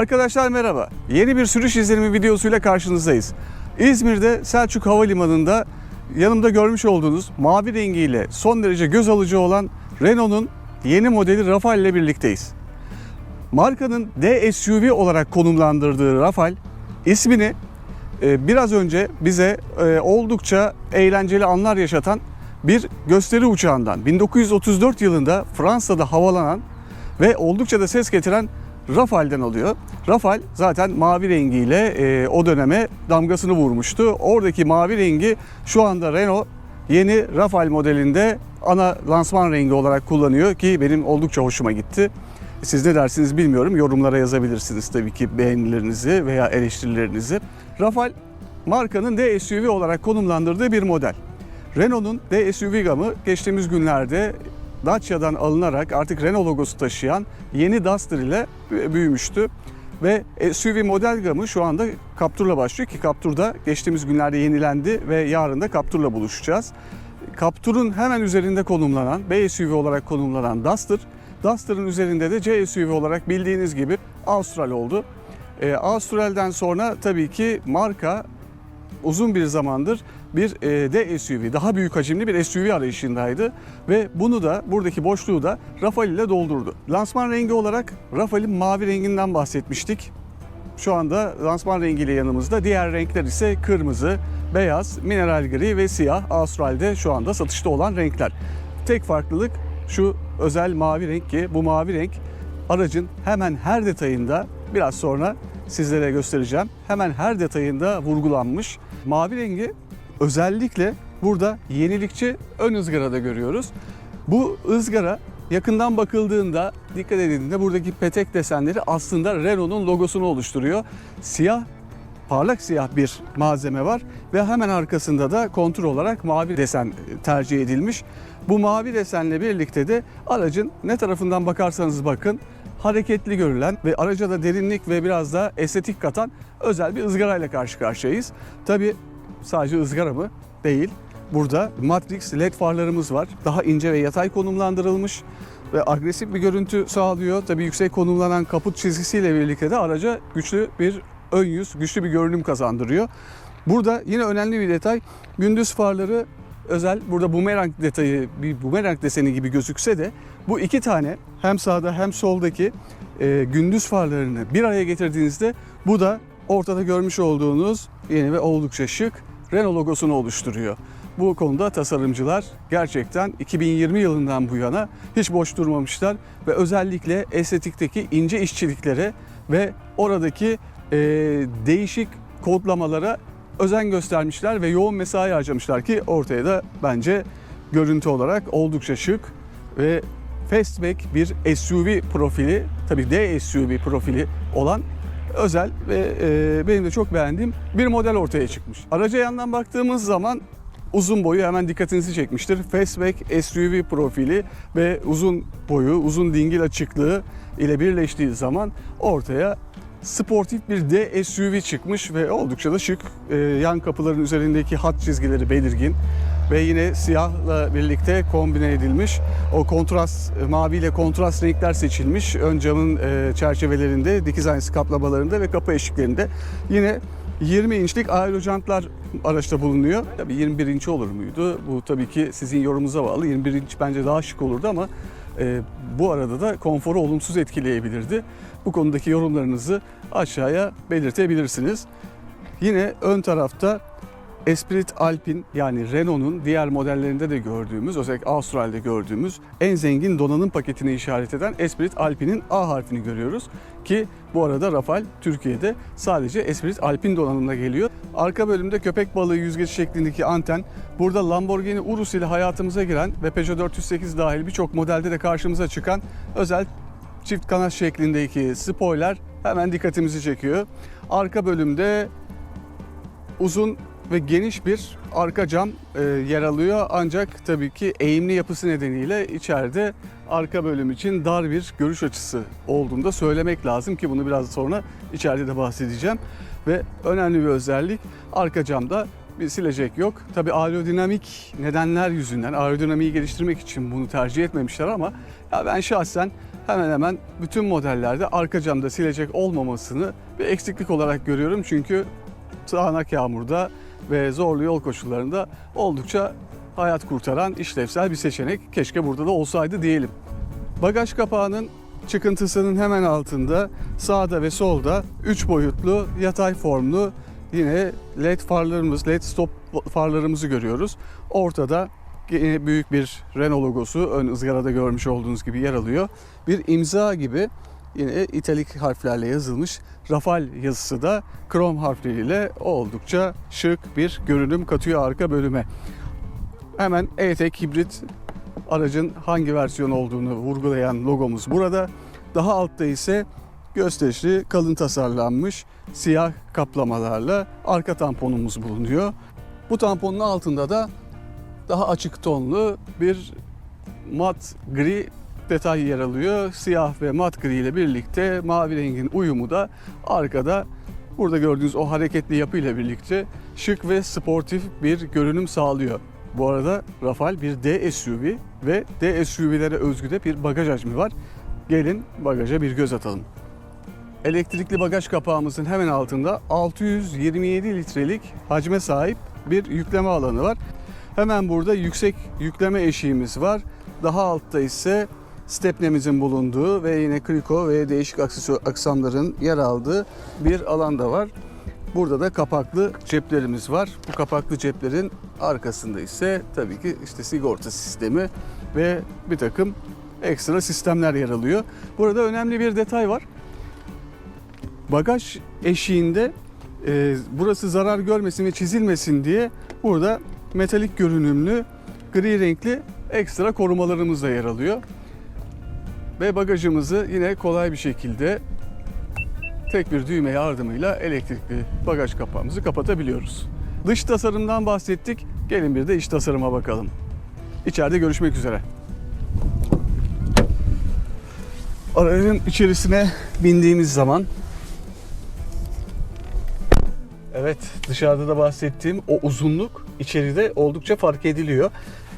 Arkadaşlar merhaba. Yeni bir sürüş izlenimi videosuyla karşınızdayız. İzmir'de Selçuk Havalimanı'nda yanımda görmüş olduğunuz mavi rengiyle son derece göz alıcı olan Renault'un yeni modeli Rafale ile birlikteyiz. Markanın D SUV olarak konumlandırdığı Rafale ismini e, biraz önce bize e, oldukça eğlenceli anlar yaşatan bir gösteri uçağından 1934 yılında Fransa'da havalanan ve oldukça da ses getiren Rafale'den alıyor. Rafale zaten mavi rengiyle e, o döneme damgasını vurmuştu. Oradaki mavi rengi şu anda Renault yeni Rafale modelinde ana lansman rengi olarak kullanıyor ki benim oldukça hoşuma gitti. Siz ne dersiniz bilmiyorum. Yorumlara yazabilirsiniz tabii ki beğenilerinizi veya eleştirilerinizi. Rafale markanın D SUV olarak konumlandırdığı bir model. Renault'un D SUV gamı geçtiğimiz günlerde Dacia'dan alınarak artık Renault logosu taşıyan yeni Duster ile büyümüştü. Ve SUV model gamı şu anda Captur'la başlıyor ki Captur'da geçtiğimiz günlerde yenilendi ve yarın da Captur'la buluşacağız. Captur'un hemen üzerinde konumlanan, B SUV olarak konumlanan Duster, Duster'ın üzerinde de C SUV olarak bildiğiniz gibi Austral oldu. Ee, Austral'den sonra tabii ki marka uzun bir zamandır bir e, D SUV, daha büyük hacimli bir SUV arayışındaydı ve bunu da buradaki boşluğu da Rafale ile doldurdu. Lansman rengi olarak Rafale'in mavi renginden bahsetmiştik. Şu anda lansman rengiyle yanımızda. Diğer renkler ise kırmızı, beyaz, mineral gri ve siyah. Avustral'de şu anda satışta olan renkler. Tek farklılık şu özel mavi renk ki bu mavi renk aracın hemen her detayında biraz sonra sizlere göstereceğim. Hemen her detayında vurgulanmış. Mavi rengi özellikle burada yenilikçi ön ızgarada görüyoruz. Bu ızgara yakından bakıldığında dikkat edildiğinde buradaki petek desenleri aslında Renault'un logosunu oluşturuyor. Siyah parlak siyah bir malzeme var ve hemen arkasında da kontrol olarak mavi desen tercih edilmiş. Bu mavi desenle birlikte de aracın ne tarafından bakarsanız bakın hareketli görülen ve araca da derinlik ve biraz da estetik katan özel bir ızgarayla karşı karşıyayız. Tabi sadece ızgara mı? Değil. Burada Matrix LED farlarımız var. Daha ince ve yatay konumlandırılmış ve agresif bir görüntü sağlıyor. Tabii yüksek konumlanan kaput çizgisiyle birlikte de araca güçlü bir ön yüz, güçlü bir görünüm kazandırıyor. Burada yine önemli bir detay gündüz farları özel burada bumerang detayı bir bumerang deseni gibi gözükse de bu iki tane hem sağda hem soldaki e, gündüz farlarını bir araya getirdiğinizde bu da ortada görmüş olduğunuz yeni ve oldukça şık Renault logosunu oluşturuyor. Bu konuda tasarımcılar gerçekten 2020 yılından bu yana hiç boş durmamışlar ve özellikle estetikteki ince işçiliklere ve oradaki e, değişik kodlamalara özen göstermişler ve yoğun mesai harcamışlar ki ortaya da bence görüntü olarak oldukça şık ve fastback bir SUV profili, tabii D SUV profili olan özel ve e, benim de çok beğendiğim bir model ortaya çıkmış. Araca yandan baktığımız zaman uzun boyu hemen dikkatinizi çekmiştir. Fastback SUV profili ve uzun boyu, uzun dingil açıklığı ile birleştiği zaman ortaya sportif bir D SUV çıkmış ve oldukça da şık. Ee, yan kapıların üzerindeki hat çizgileri belirgin ve yine siyahla birlikte kombine edilmiş. O kontrast, mavi ile kontrast renkler seçilmiş. Ön camın e, çerçevelerinde, dikiz aynası kaplamalarında ve kapı eşiklerinde. Yine 20 inçlik aero jantlar araçta bulunuyor. Tabii 21 inç olur muydu? Bu tabii ki sizin yorumunuza bağlı. 21 inç bence daha şık olurdu ama e, bu arada da konforu olumsuz etkileyebilirdi. Bu konudaki yorumlarınızı aşağıya belirtebilirsiniz. Yine ön tarafta Esprit Alpine yani Renault'un diğer modellerinde de gördüğümüz, özellikle Avustralya'da gördüğümüz en zengin donanım paketini işaret eden Esprit Alpine'in A harfini görüyoruz. Ki bu arada Rafale Türkiye'de sadece Esprit Alpine donanımına geliyor. Arka bölümde köpek balığı yüzgeci şeklindeki anten, burada Lamborghini Urus ile hayatımıza giren ve Peugeot 408 dahil birçok modelde de karşımıza çıkan özel çift kanat şeklindeki spoiler hemen dikkatimizi çekiyor. Arka bölümde uzun ve geniş bir arka cam e, yer alıyor. Ancak tabii ki eğimli yapısı nedeniyle içeride arka bölüm için dar bir görüş açısı olduğunu da söylemek lazım ki bunu biraz sonra içeride de bahsedeceğim. Ve önemli bir özellik arka camda bir silecek yok. Tabii aerodinamik nedenler yüzünden aerodinamiği geliştirmek için bunu tercih etmemişler ama ya ben şahsen hemen hemen bütün modellerde arka camda silecek olmamasını bir eksiklik olarak görüyorum. Çünkü sağanak yağmurda ve zorlu yol koşullarında oldukça hayat kurtaran işlevsel bir seçenek. Keşke burada da olsaydı diyelim. Bagaj kapağının çıkıntısının hemen altında sağda ve solda 3 boyutlu yatay formlu yine led farlarımız, led stop farlarımızı görüyoruz. Ortada yine büyük bir Renault logosu ön ızgarada görmüş olduğunuz gibi yer alıyor. Bir imza gibi yine italik harflerle yazılmış Rafal yazısı da krom harfleriyle oldukça şık bir görünüm katıyor arka bölüme. Hemen E-Tech hibrit aracın hangi versiyon olduğunu vurgulayan logomuz burada. Daha altta ise gösterişli kalın tasarlanmış siyah kaplamalarla arka tamponumuz bulunuyor. Bu tamponun altında da daha açık tonlu bir mat gri detay yer alıyor. Siyah ve mat gri ile birlikte mavi rengin uyumu da arkada burada gördüğünüz o hareketli yapı ile birlikte şık ve sportif bir görünüm sağlıyor. Bu arada Rafal bir D SUV ve D SUV'lere özgü de bir bagaj hacmi var. Gelin bagaja bir göz atalım. Elektrikli bagaj kapağımızın hemen altında 627 litrelik hacme sahip bir yükleme alanı var. Hemen burada yüksek yükleme eşiğimiz var. Daha altta ise stepnemizin bulunduğu ve yine kriko ve değişik aksamların yer aldığı bir alan da var. Burada da kapaklı ceplerimiz var. Bu kapaklı ceplerin arkasında ise tabii ki işte sigorta sistemi ve bir takım ekstra sistemler yer alıyor. Burada önemli bir detay var. Bagaj eşiğinde e, burası zarar görmesin ve çizilmesin diye burada metalik görünümlü gri renkli ekstra korumalarımız da yer alıyor. Ve bagajımızı yine kolay bir şekilde tek bir düğme yardımıyla elektrikli bagaj kapağımızı kapatabiliyoruz. Dış tasarımdan bahsettik. Gelin bir de iç tasarıma bakalım. İçeride görüşmek üzere. Aracın içerisine bindiğimiz zaman Evet dışarıda da bahsettiğim o uzunluk içeride oldukça fark ediliyor.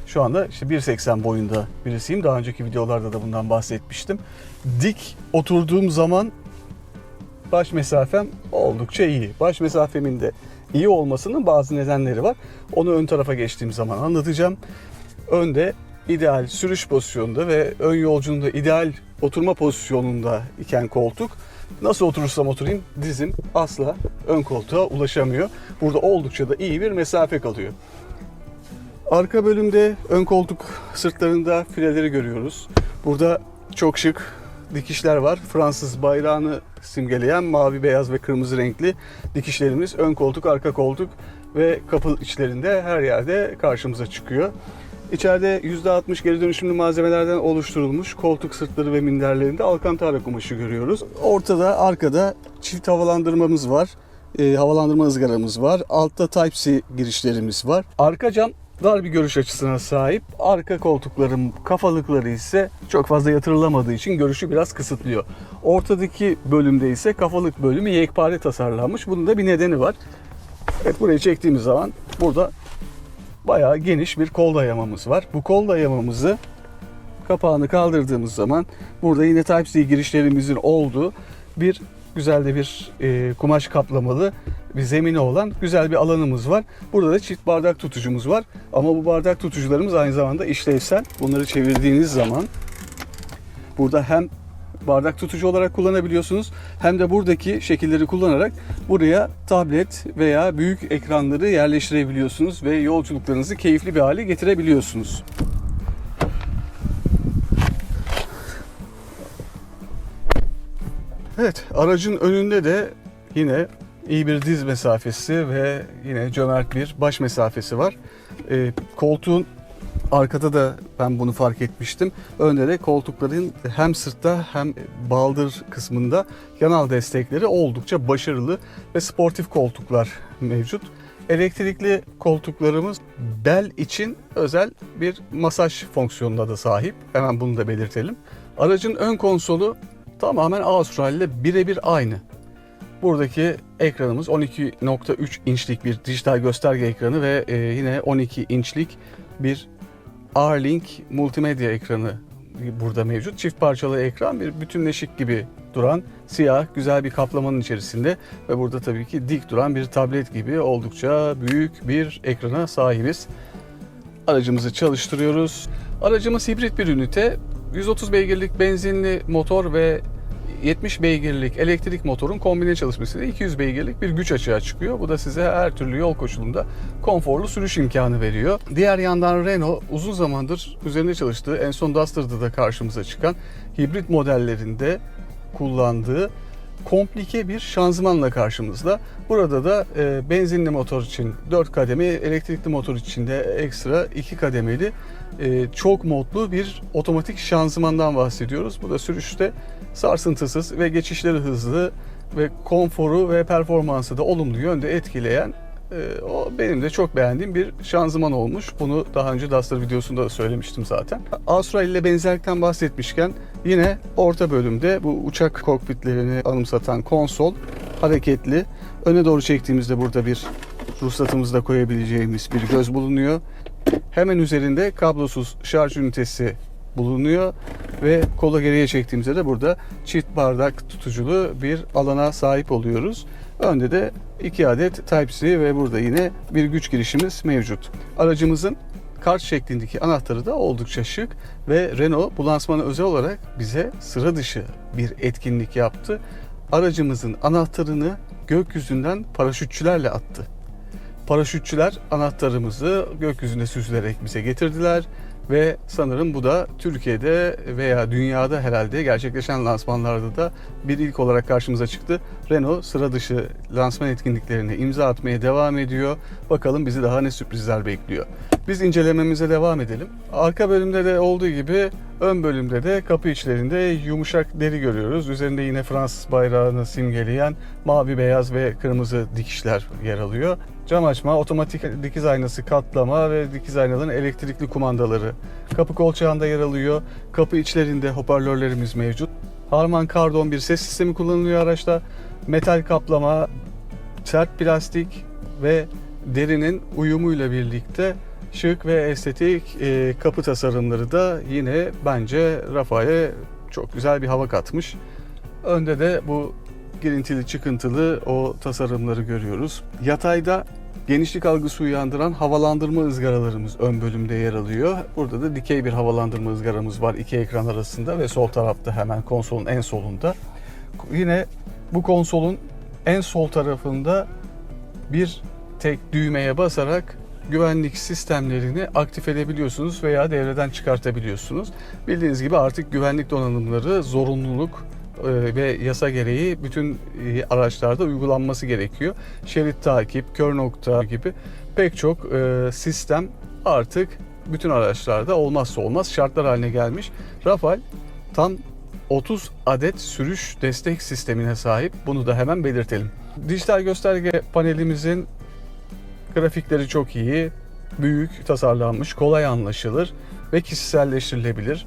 Şu anda işte 1.80 boyunda birisiyim. Daha önceki videolarda da bundan bahsetmiştim. Dik oturduğum zaman baş mesafem oldukça iyi. Baş mesafemin de iyi olmasının bazı nedenleri var. Onu ön tarafa geçtiğim zaman anlatacağım. Önde ideal sürüş pozisyonunda ve ön yolculuğunda ideal oturma pozisyonunda iken koltuk nasıl oturursam oturayım dizim asla ön koltuğa ulaşamıyor. Burada oldukça da iyi bir mesafe kalıyor. Arka bölümde ön koltuk sırtlarında fileleri görüyoruz. Burada çok şık dikişler var. Fransız bayrağını simgeleyen mavi, beyaz ve kırmızı renkli dikişlerimiz ön koltuk, arka koltuk ve kapı içlerinde her yerde karşımıza çıkıyor. İçeride %60 geri dönüşümlü malzemelerden oluşturulmuş koltuk sırtları ve minderlerinde alkantara kumaşı görüyoruz. Ortada arkada çift havalandırmamız var. E, havalandırma ızgaramız var. Altta Type-C girişlerimiz var. Arka cam dar bir görüş açısına sahip. Arka koltukların kafalıkları ise çok fazla yatırılamadığı için görüşü biraz kısıtlıyor. Ortadaki bölümde ise kafalık bölümü yekpare tasarlanmış. Bunun da bir nedeni var. Evet burayı çektiğimiz zaman burada bayağı geniş bir kol dayamamız var. Bu kol dayamamızı kapağını kaldırdığımız zaman burada yine Type-C girişlerimizin olduğu bir güzel de bir e, kumaş kaplamalı bir zemini olan güzel bir alanımız var. Burada da çift bardak tutucumuz var. Ama bu bardak tutucularımız aynı zamanda işlevsel. Bunları çevirdiğiniz zaman burada hem bardak tutucu olarak kullanabiliyorsunuz hem de buradaki şekilleri kullanarak buraya tablet veya büyük ekranları yerleştirebiliyorsunuz ve yolculuklarınızı keyifli bir hale getirebiliyorsunuz. Evet, aracın önünde de yine iyi bir diz mesafesi ve yine cömert bir baş mesafesi var. Ee, koltuğun arkada da ben bunu fark etmiştim. Önde de koltukların hem sırtta hem baldır kısmında yanal destekleri oldukça başarılı ve sportif koltuklar mevcut. Elektrikli koltuklarımız bel için özel bir masaj fonksiyonuna da sahip. Hemen bunu da belirtelim. Aracın ön konsolu tamamen Austral ile birebir aynı. Buradaki ekranımız 12.3 inçlik bir dijital gösterge ekranı ve e, yine 12 inçlik bir R-Link multimedya ekranı burada mevcut. Çift parçalı ekran bir bütünleşik gibi duran siyah güzel bir kaplamanın içerisinde ve burada tabii ki dik duran bir tablet gibi oldukça büyük bir ekrana sahibiz. Aracımızı çalıştırıyoruz. Aracımız hibrit bir ünite. 130 beygirlik benzinli motor ve 70 beygirlik elektrik motorun kombine çalışmasıyla 200 beygirlik bir güç açığa çıkıyor. Bu da size her türlü yol koşulunda konforlu sürüş imkanı veriyor. Diğer yandan Renault uzun zamandır üzerinde çalıştığı en son Duster'da da karşımıza çıkan hibrit modellerinde kullandığı komplike bir şanzımanla karşımızda. Burada da e, benzinli motor için 4 kademe, elektrikli motor için de ekstra 2 kademeli e, çok modlu bir otomatik şanzımandan bahsediyoruz. Bu da sürüşte sarsıntısız ve geçişleri hızlı ve konforu ve performansı da olumlu yönde etkileyen e, o benim de çok beğendiğim bir şanzıman olmuş. Bunu daha önce Duster videosunda da söylemiştim zaten. Austral ile benzerlikten bahsetmişken yine orta bölümde bu uçak kokpitlerini anımsatan konsol hareketli. Öne doğru çektiğimizde burada bir ruhsatımızda koyabileceğimiz bir göz bulunuyor. Hemen üzerinde kablosuz şarj ünitesi bulunuyor ve kola geriye çektiğimizde de burada çift bardak tutuculu bir alana sahip oluyoruz. Önde de iki adet Type-C ve burada yine bir güç girişimiz mevcut. Aracımızın kart şeklindeki anahtarı da oldukça şık ve Renault bu lansmana özel olarak bize sıra dışı bir etkinlik yaptı. Aracımızın anahtarını gökyüzünden paraşütçülerle attı. Paraşütçüler anahtarımızı gökyüzünde süzülerek bize getirdiler ve sanırım bu da Türkiye'de veya dünyada herhalde gerçekleşen lansmanlarda da bir ilk olarak karşımıza çıktı. Renault sıra dışı lansman etkinliklerine imza atmaya devam ediyor. Bakalım bizi daha ne sürprizler bekliyor. Biz incelememize devam edelim. Arka bölümde de olduğu gibi ön bölümde de kapı içlerinde yumuşak deri görüyoruz. Üzerinde yine Fransız bayrağını simgeleyen mavi, beyaz ve kırmızı dikişler yer alıyor. Cam açma, otomatik dikiz aynası katlama ve dikiz aynaların elektrikli kumandaları. Kapı kolçağında yer alıyor. Kapı içlerinde hoparlörlerimiz mevcut. Harman Kardon bir ses sistemi kullanılıyor araçta. Metal kaplama, sert plastik ve derinin uyumuyla birlikte şık ve estetik e, kapı tasarımları da yine bence Rafael'e çok güzel bir hava katmış. Önde de bu girintili çıkıntılı o tasarımları görüyoruz. Yatayda genişlik algısı uyandıran havalandırma ızgaralarımız ön bölümde yer alıyor. Burada da dikey bir havalandırma ızgaramız var iki ekran arasında ve sol tarafta hemen konsolun en solunda. Yine bu konsolun en sol tarafında bir tek düğmeye basarak güvenlik sistemlerini aktif edebiliyorsunuz veya devreden çıkartabiliyorsunuz. Bildiğiniz gibi artık güvenlik donanımları zorunluluk e, ve yasa gereği bütün e, araçlarda uygulanması gerekiyor. Şerit takip, kör nokta gibi pek çok e, sistem artık bütün araçlarda olmazsa olmaz şartlar haline gelmiş. Rafael tam 30 adet sürüş destek sistemine sahip. Bunu da hemen belirtelim. Dijital gösterge panelimizin grafikleri çok iyi, büyük, tasarlanmış, kolay anlaşılır ve kişiselleştirilebilir.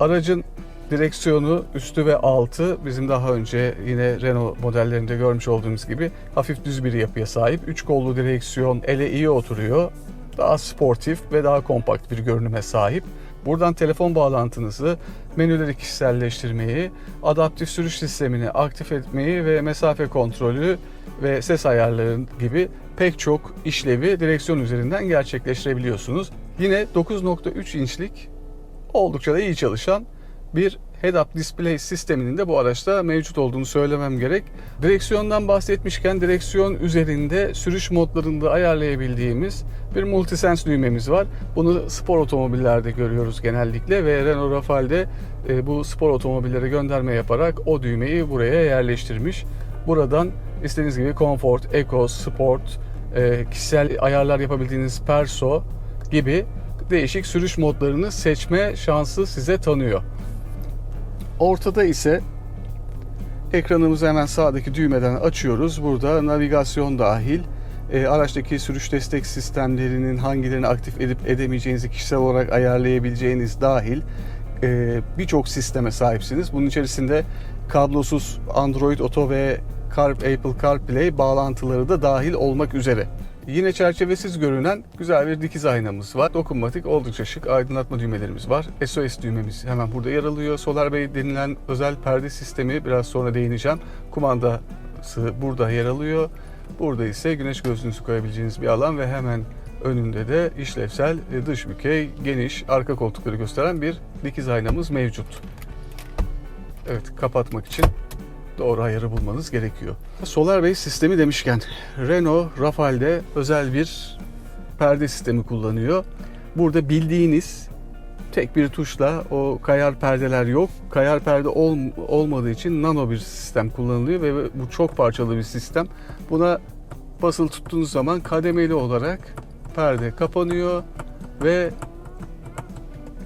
Aracın direksiyonu üstü ve altı bizim daha önce yine Renault modellerinde görmüş olduğumuz gibi hafif düz bir yapıya sahip. Üç kollu direksiyon ele iyi oturuyor. Daha sportif ve daha kompakt bir görünüme sahip. Buradan telefon bağlantınızı, menüleri kişiselleştirmeyi, adaptif sürüş sistemini aktif etmeyi ve mesafe kontrolü ve ses ayarları gibi pek çok işlevi direksiyon üzerinden gerçekleştirebiliyorsunuz. Yine 9.3 inçlik oldukça da iyi çalışan bir head-up display sisteminin de bu araçta mevcut olduğunu söylemem gerek. Direksiyondan bahsetmişken direksiyon üzerinde sürüş modlarında ayarlayabildiğimiz bir multisense düğmemiz var. Bunu spor otomobillerde görüyoruz genellikle ve Renault Rafale'de e, bu spor otomobillere gönderme yaparak o düğmeyi buraya yerleştirmiş. Buradan istediğiniz gibi Comfort, Eco, Sport, e, kişisel ayarlar yapabildiğiniz Perso gibi değişik sürüş modlarını seçme şansı size tanıyor. Ortada ise ekranımızı hemen sağdaki düğmeden açıyoruz. Burada navigasyon dahil, e, araçtaki sürüş destek sistemlerinin hangilerini aktif edip edemeyeceğinizi kişisel olarak ayarlayabileceğiniz dahil e, birçok sisteme sahipsiniz. Bunun içerisinde kablosuz Android Auto ve Car, Apple CarPlay bağlantıları da dahil olmak üzere. Yine çerçevesiz görünen güzel bir dikiz aynamız var. Dokunmatik oldukça şık aydınlatma düğmelerimiz var. SOS düğmemiz hemen burada yer alıyor. SolarBay denilen özel perde sistemi biraz sonra değineceğim. Kumandası burada yer alıyor. Burada ise güneş gözlüğünüzü koyabileceğiniz bir alan ve hemen önünde de işlevsel e, dış bükey, geniş arka koltukları gösteren bir dikiz aynamız mevcut. Evet kapatmak için doğru ayarı bulmanız gerekiyor. SolarBay sistemi demişken Renault Rafale'de özel bir perde sistemi kullanıyor. Burada bildiğiniz tek bir tuşla o kayar perdeler yok. Kayar perde ol, olmadığı için nano bir sistem kullanılıyor ve bu çok parçalı bir sistem. Buna basılı tuttuğunuz zaman kademeli olarak perde kapanıyor ve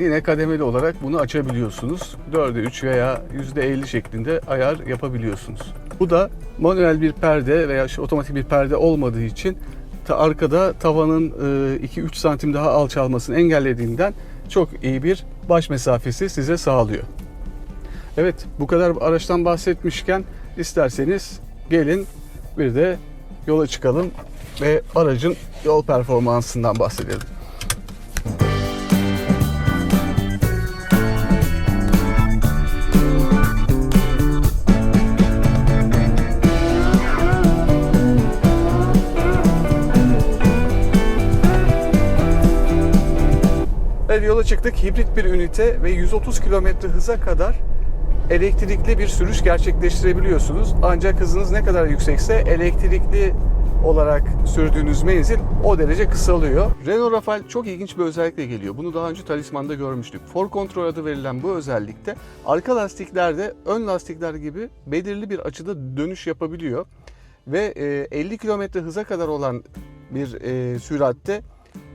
yine kademeli olarak bunu açabiliyorsunuz. 4'e 3 veya %50 şeklinde ayar yapabiliyorsunuz. Bu da manuel bir perde veya işte otomatik bir perde olmadığı için ta arkada tavanın e, 2-3 santim daha alçalmasını engellediğinden çok iyi bir baş mesafesi size sağlıyor. Evet bu kadar araçtan bahsetmişken isterseniz gelin bir de yola çıkalım ve aracın yol performansından bahsedelim. Evet yola çıktık. Hibrit bir ünite ve 130 km hıza kadar elektrikli bir sürüş gerçekleştirebiliyorsunuz. Ancak hızınız ne kadar yüksekse elektrikli olarak sürdüğünüz menzil o derece kısalıyor. Renault Rafale çok ilginç bir özellikle geliyor. Bunu daha önce Talisman'da görmüştük. For Control adı verilen bu özellikte arka lastiklerde ön lastikler gibi belirli bir açıda dönüş yapabiliyor. Ve e, 50 km hıza kadar olan bir e, süratte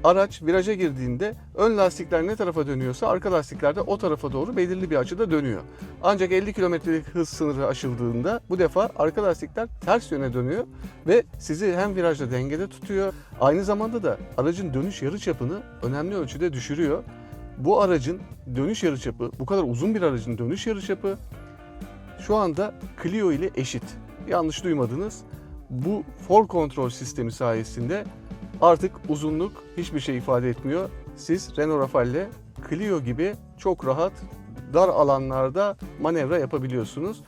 araç viraja girdiğinde ön lastikler ne tarafa dönüyorsa arka lastikler de o tarafa doğru belirli bir açıda dönüyor. Ancak 50 kilometrelik hız sınırı aşıldığında bu defa arka lastikler ters yöne dönüyor ve sizi hem virajda dengede tutuyor aynı zamanda da aracın dönüş yarıçapını önemli ölçüde düşürüyor. Bu aracın dönüş yarıçapı, bu kadar uzun bir aracın dönüş yarıçapı şu anda Clio ile eşit. Yanlış duymadınız. Bu for control sistemi sayesinde artık uzunluk hiçbir şey ifade etmiyor. Siz Renault Rafale ile Clio gibi çok rahat dar alanlarda manevra yapabiliyorsunuz.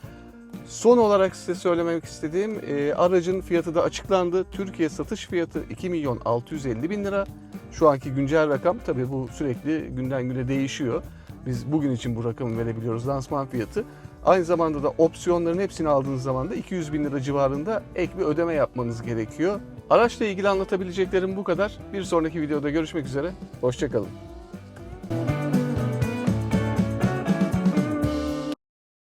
Son olarak size söylemek istediğim e, aracın fiyatı da açıklandı. Türkiye satış fiyatı 2 milyon 650 bin lira. Şu anki güncel rakam tabii bu sürekli günden güne değişiyor. Biz bugün için bu rakamı verebiliyoruz lansman fiyatı. Aynı zamanda da opsiyonların hepsini aldığınız zaman da 200 bin lira civarında ek bir ödeme yapmanız gerekiyor. Araçla ilgili anlatabileceklerim bu kadar. Bir sonraki videoda görüşmek üzere. Hoşçakalın.